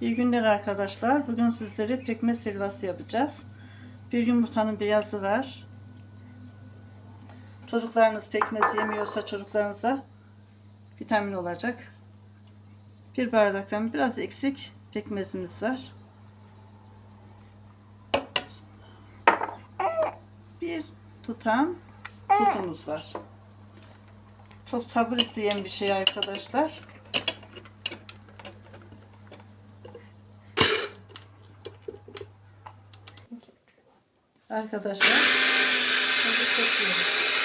İyi günler arkadaşlar. Bugün sizlere pekmez helvası yapacağız. Bir yumurtanın beyazı var. Çocuklarınız pekmez yemiyorsa çocuklarınıza vitamin olacak. Bir bardaktan biraz eksik pekmezimiz var. Bir tutam tuzumuz var. Çok sabır isteyen bir şey arkadaşlar. Arkadaşlar şimdi çekiyoruz.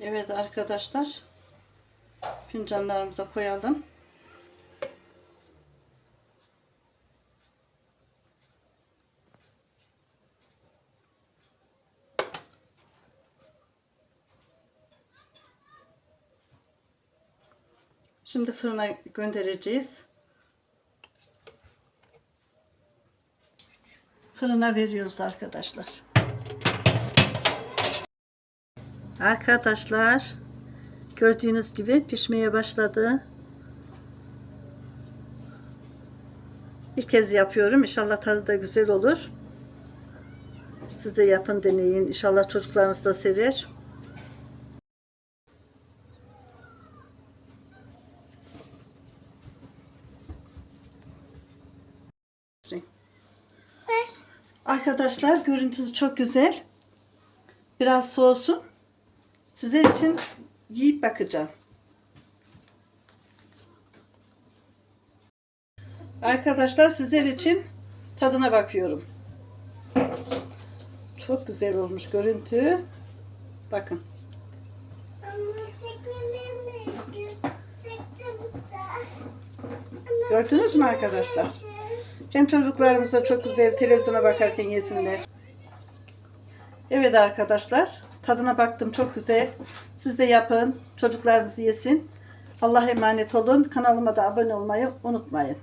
Evet arkadaşlar fincanlarımıza koyalım. Şimdi fırına göndereceğiz. Fırına veriyoruz arkadaşlar. Arkadaşlar gördüğünüz gibi pişmeye başladı. İlk kez yapıyorum. İnşallah tadı da güzel olur. Siz de yapın deneyin. İnşallah çocuklarınız da sever. Arkadaşlar görüntüsü çok güzel. Biraz soğusun. Sizler için yiyip bakacağım. Arkadaşlar sizler için tadına bakıyorum. Çok güzel olmuş görüntü. Bakın. Gördünüz mü arkadaşlar? Hem çocuklarımız da çok güzel televizyona bakarken yesinler. Evet arkadaşlar tadına baktım çok güzel. Siz de yapın çocuklarınız yesin. Allah'a emanet olun. Kanalıma da abone olmayı unutmayın.